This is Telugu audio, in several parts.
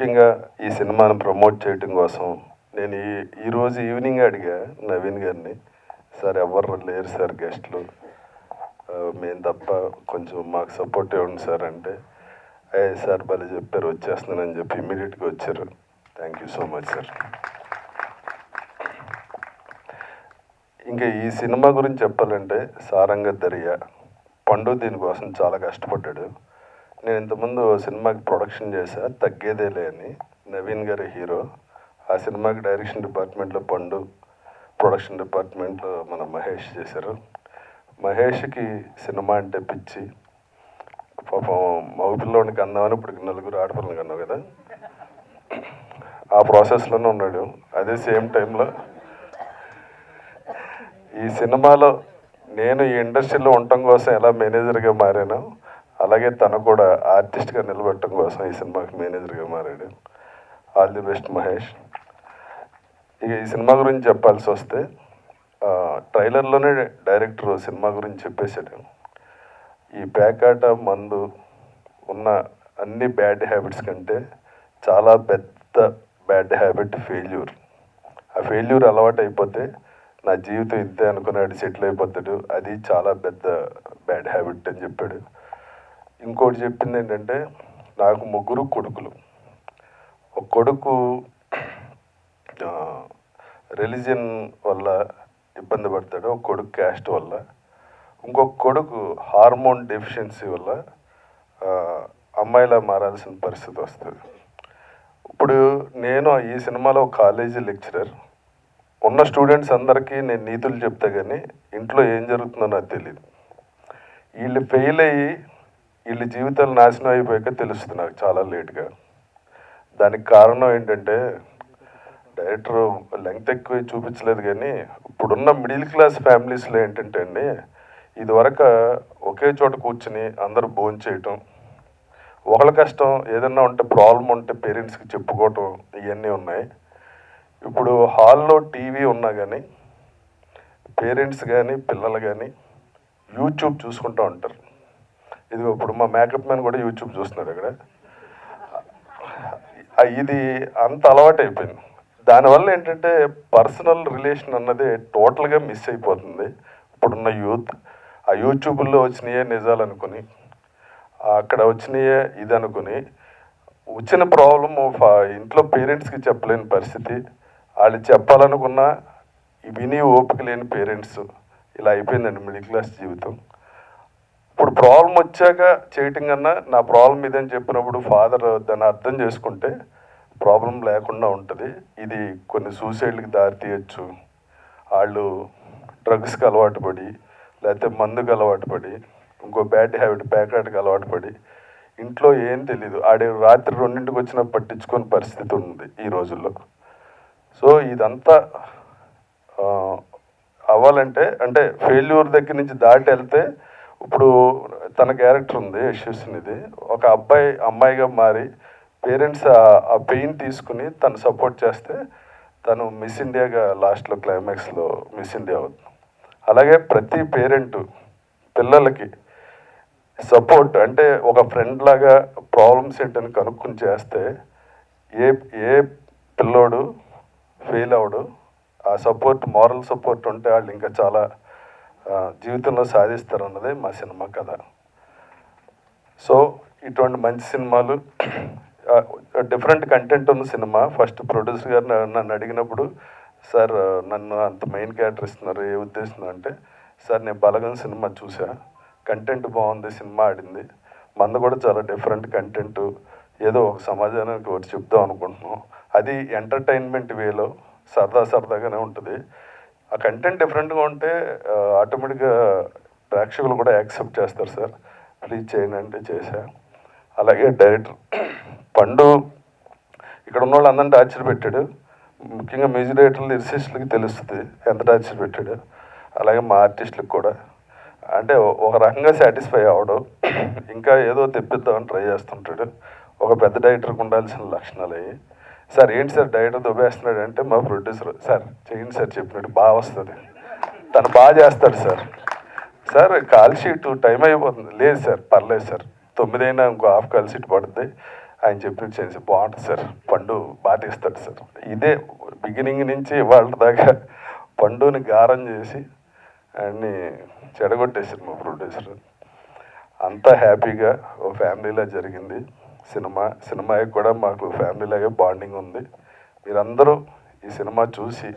ముఖ్యంగా ఈ సినిమాను ప్రమోట్ చేయడం కోసం నేను ఈ ఈరోజు ఈవినింగ్ అడిగా నవీన్ గారిని సార్ ఎవరు లేరు సార్ గెస్ట్లు. మేము తప్ప కొంచెం మాకు సపోర్ట్ ఇవ్వండి సార్ అంటే అయ్యే సార్ భలే చెప్పారు వచ్చేస్తున్నానని చెప్పి ఇమీడియట్గా వచ్చారు. Thank you so much sir. ఇంకా ఈ సినిమా గురించి చెప్పాలంటే సారంగ దర్యా పండు దీనికోసం చాలా కష్టపడ్డాడు. నేను ఇంతకుముందు సినిమాకి ప్రొడక్షన్ చేశా తగ్గేదేలే అని. నవీన్ గారి హీరో. ఆ సినిమాకి డైరెక్షన్ డిపార్ట్మెంట్లో పండు ప్రొడక్షన్ డిపార్ట్మెంట్లో మన మహేష్ చేశారు. మహేష్కి సినిమా అంటే పిచ్చి. పాపం మగ పిల్లోడికి అందామని ఇప్పుడు నలుగురు ఆడపిల్లలకి అన్నావు కదా. ఆ ప్రాసెస్లోనే ఉన్నాడు. అదే సేమ్ టైంలో ఈ సినిమాలో నేను ఈ ఇండస్ట్రీలో ఉండటం కోసం ఎలా మేనేజర్గా మారాను అలాగే తను కూడా ఆర్టిస్ట్గా నిలబెట్టడం కోసం ఈ సినిమాకి మేనేజర్గా మారాడు. All the best Mahesh. ఇక ఈ సినిమా గురించి చెప్పాల్సి వస్తే ట్రైలర్లోనే డైరెక్టర్ సినిమా గురించి చెప్పేశాడు. ఈ ప్యాకాట మందు ఉన్న అన్ని బ్యాడ్ హ్యాబిట్స్ కంటే చాలా పెద్ద బ్యాడ్ హ్యాబిట్ ఫెయిల్యూర్ ఆ ఫెయిల్యూర్ అలవాటు అయిపోతే నా జీవితం ఇంతే అనుకున్నాడు సెటిల్ అయిపోతాడు. అది చాలా పెద్ద బ్యాడ్ హ్యాబిట్ అని చెప్పాడు. ఇంకోటి చెప్పింది ఏంటంటే నాకు ముగ్గురు కొడుకులు. ఒక కొడుకు రిలీజియన్ వల్ల ఇబ్బంది పడతాడు ఒక కొడుకు క్యాస్ట్ వల్ల. ఇంకొక కొడుకు హార్మోన్ డెఫిషియన్సీ వల్ల అమ్మాయిలా మారాల్సిన పరిస్థితి వస్తుంది. ఇప్పుడు నేను ఈ సినిమాలో కాలేజీ లెక్చరర్. ఉన్న స్టూడెంట్స్ అందరికీ నేను నీతులు చెప్తా కానీ ఇంట్లో ఏం జరుగుతుందో నాకు తెలియదు వీళ్ళు ఫెయిల్ అయ్యి వీళ్ళ జీవితాలు నాశనం అయిపోయాక తెలుస్తుంది నాకు చాలా లేట్గా. దానికి కారణం ఏంటంటే డైరెక్టర్ లెంగ్త్ ఎక్కువ చూపించలేదు కానీ ఇప్పుడున్న మిడిల్ క్లాస్ ఫ్యామిలీస్లో ఏంటంటే అండి ఇదివరకు ఒకే చోట కూర్చుని అందరూ భోజనం చేయటం ఒకళ్ళ కష్టం ఏదన్నా ఉంటే ప్రాబ్లం ఉంటే పేరెంట్స్కి చెప్పుకోవటం ఇవన్నీ ఉన్నాయి. ఇప్పుడు హాల్లో టీవీ ఉన్నా కానీ పేరెంట్స్ కానీ పిల్లలు కానీ యూట్యూబ్ చూసుకుంటూ ఉంటారు. ఇది ఇప్పుడు మా మేకప్ మ్యాన్ కూడా యూట్యూబ్ చూస్తున్నాడు అక్కడ ఇది అంత అలవాటు అయిపోయింది. దానివల్ల ఏంటంటే పర్సనల్ రిలేషన్ అన్నది టోటల్గా మిస్ అయిపోతుంది. ఇప్పుడున్న యూత్ ఆ యూట్యూబ్లో వచ్చినాయే నిజాలు అనుకుని అక్కడ వచ్చినాయే ఇది అనుకుని వచ్చిన ప్రాబ్లం ఇంట్లో పేరెంట్స్కి చెప్పలేని పరిస్థితి. వాళ్ళు చెప్పాలనుకున్నా విని ఓపిక లేని పేరెంట్స్ ఇలా అయిపోయిందండి మిడిల్ క్లాస్ జీవితం. ఇప్పుడు ప్రాబ్లం వచ్చాక చేయటం కన్నా నా ప్రాబ్లం ఇదని చెప్పినప్పుడు ఫాదర్ దాన్ని అర్థం చేసుకుంటే ప్రాబ్లం లేకుండా ఉంటుంది. ఇది కొన్ని సూసైడ్కి దారి తీయచ్చు. వాళ్ళు డ్రగ్స్కి అలవాటు పడి లేకపోతే మందుకు అలవాటు పడి ఇంకో బ్యాడ్ హ్యాబిట్ ప్యాకెట్కి అలవాటు పడి ఇంట్లో ఏం తెలీదు. ఆడే రాత్రి రెండింటికి వచ్చినా పట్టించుకొని పరిస్థితి ఉంది ఈ రోజుల్లో. సో ఇదంతా అవ్వాలంటే అంటే ఫెయిల్యూర్ దగ్గర నుంచి దాటి వెళ్తే ఇప్పుడు తన క్యారెక్టర్ ఉంది యశస్వినిది ఒక అబ్బాయి అమ్మాయిగా మారి పేరెంట్స్ ఆ పెయిన్ తీసుకుని తను సపోర్ట్ చేస్తే తను మిస్ ఇండియాగా లాస్ట్లో క్లైమాక్స్లో మిస్ ఇండియా అవుతుంది. అలాగే ప్రతి పేరెంట్ పిల్లలకి సపోర్ట్ అంటే ఒక ఫ్రెండ్ లాగా ప్రాబ్లమ్స్ ఏంటని కనుక్కొని చేస్తే ఏ ఏ పిల్లోడు ఫెయిల్ అవడు ఆ సపోర్ట్ మారల్ సపోర్ట్ ఉంటే వాళ్ళు ఇంకా చాలా జీవితంలో సాధిస్తారు అన్నదే మా సినిమా కథ. సో ఇటువంటి మంచి సినిమాలు డిఫరెంట్ కంటెంట్ ఉన్న సినిమా ఫస్ట్ ప్రొడ్యూసర్ గారు నన్ను- నన్ను అడిగినప్పుడు సార్ నన్ను అంత మెయిన్ క్యారెక్టర్ ఇస్తున్నారు ఏ ఉద్దేశం అంటే సార్ నేను బలగం సినిమా చూసా కంటెంట్ బాగుంది సినిమా ఆడింది మంద కూడా చాలా డిఫరెంట్ కంటెంట్ ఏదో ఒక సమాజానికి ఒకటి చెప్దాం అనుకుంటున్నాం. అది ఎంటర్టైన్మెంట్ వేలో సరదా సరదాగానే ఉంటుంది. ఆ కంటెంట్ డిఫరెంట్గా ఉంటే ఆటోమేటిక్గా ప్రేక్షకులు కూడా యాక్సెప్ట్ చేస్తారు సార్. ప్లీజ్ చేయండి అంటే చేశా. అలాగే డైరెక్టర్ పండు ఇక్కడ ఉన్న వాళ్ళు అందరిని టార్చర్ పెట్టాడు. ముఖ్యంగా మ్యూజిక్ డైరెక్టర్లు లిరిసిస్టులకి తెలుస్తుంది ఎంత టార్చర్ పెట్టాడు. అలాగే మా ఆర్టిస్టులకు కూడా. అంటే ఒక రకంగా సాటిస్ఫై అవ్వడం. ఇంకా ఏదో తెప్పిద్దామని ట్రై చేస్తుంటాడు. ఒక పెద్ద డైరెక్టర్కి ఉండాల్సిన లక్షణాలు అవి సార్ ఏంటి సార్ డైరెక్టర్ దుబ్బేస్తున్నాడు అంటే మా ప్రొడ్యూసర్ సార్ చేయండి సార్ చెప్పినట్టు బాగా వస్తుంది. తను బాగా చేస్తాడు sir. Sir call sheet time అయిపోతుంది. లేదు సార్ పర్లేదు సార్. తొమ్మిదైనా ఇంకో హాఫ్ కాల్ షీట్ పడుతుంది ఆయన చెప్పినట్టు చేసి బాగుంటుంది సార్ పండు బాగా తీస్తాడు సార్. ఇదే బిగినింగ్ నుంచి వాళ్ళ దాకా పండుని గారం చేసి ఆయన్ని చెడగొట్టేశారు మా ప్రొడ్యూసర్. అంతా హ్యాపీగా ఓ ఫ్యామిలీలా జరిగింది. సినిమా సినిమాకి కూడా మాకు ఫ్యామిలీలాగే బాండింగ్ ఉంది. మీరందరూ ఈ సినిమా చూసి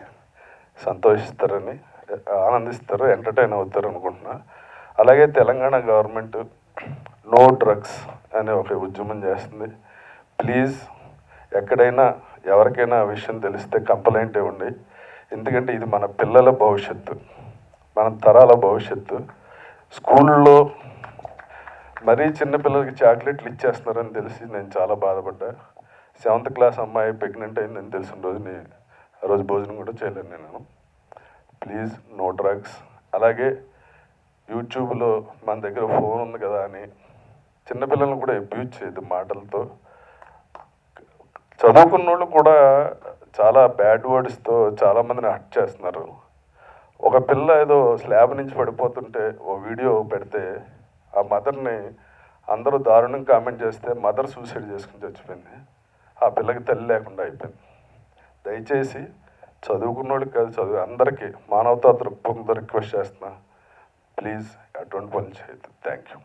సంతోషిస్తారని ఆనందిస్తారు ఎంటర్టైన్ అవుతారు అనుకుంటున్నా. అలాగే తెలంగాణ గవర్నమెంట్ నో డ్రగ్స్ అనే ఒక ఉద్యమం చేస్తుంది. ప్లీజ్ ఎక్కడైనా ఎవరికైనా ఆ విషయం తెలిస్తే కంప్లైంట్ ఇవ్వండి. ఎందుకంటే ఇది మన పిల్లల భవిష్యత్తు మన తరాల భవిష్యత్తు. స్కూల్లో మరీ చిన్నపిల్లలకి చాక్లెట్లు ఇచ్చేస్తున్నారని తెలిసి నేను చాలా బాధపడ్డా. సెవెంత్ క్లాస్ అమ్మాయి ప్రెగ్నెంట్ అయిందని తెలిసిన రోజుని ఆ రోజు భోజనం కూడా చేయలేను నేను. Please no drugs. అలాగే యూట్యూబ్లో మన దగ్గర ఫోన్ ఉంది కదా అని చిన్నపిల్లలను కూడా అబ్యూజ్ చేయదు మాటలతో. చదువుకున్న వాళ్ళు కూడా చాలా బ్యాడ్ వర్డ్స్తో చాలామందిని హట్ చేస్తున్నారు. ఒక పిల్ల ఏదో స్లాబ్ నుంచి పడిపోతుంటే ఓ వీడియో పెడితే ఆ మదర్ని అందరూ దారుణం కామెంట్ చేస్తే మదర్ సూసైడ్ చేసుకుని చచ్చిపోయింది. ఆ పిల్లకి తల్లి లేకుండా అయిపోయింది. దయచేసి చదువుకున్న వాళ్ళకి కాదు చదువు అందరికీ మానవతా దృక్పథంతో రిక్వెస్ట్ చేస్తున్నా. ప్లీజ్ అటువంటి పని చేయదు థ్యాంక్ యూ.